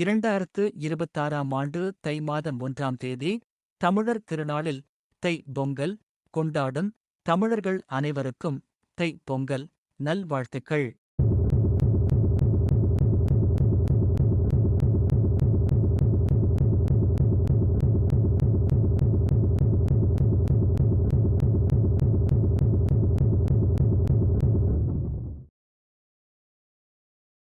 இரண்டாயிரத்து இருபத்தாறாம் ஆண்டு தை மாதம் ஒன்றாம் தேதி தமிழர் திருநாளில் தை பொங்கல் கொண்டாடும் தமிழர்கள் அனைவருக்கும் தை பொங்கல் நல்வாழ்த்துக்கள்.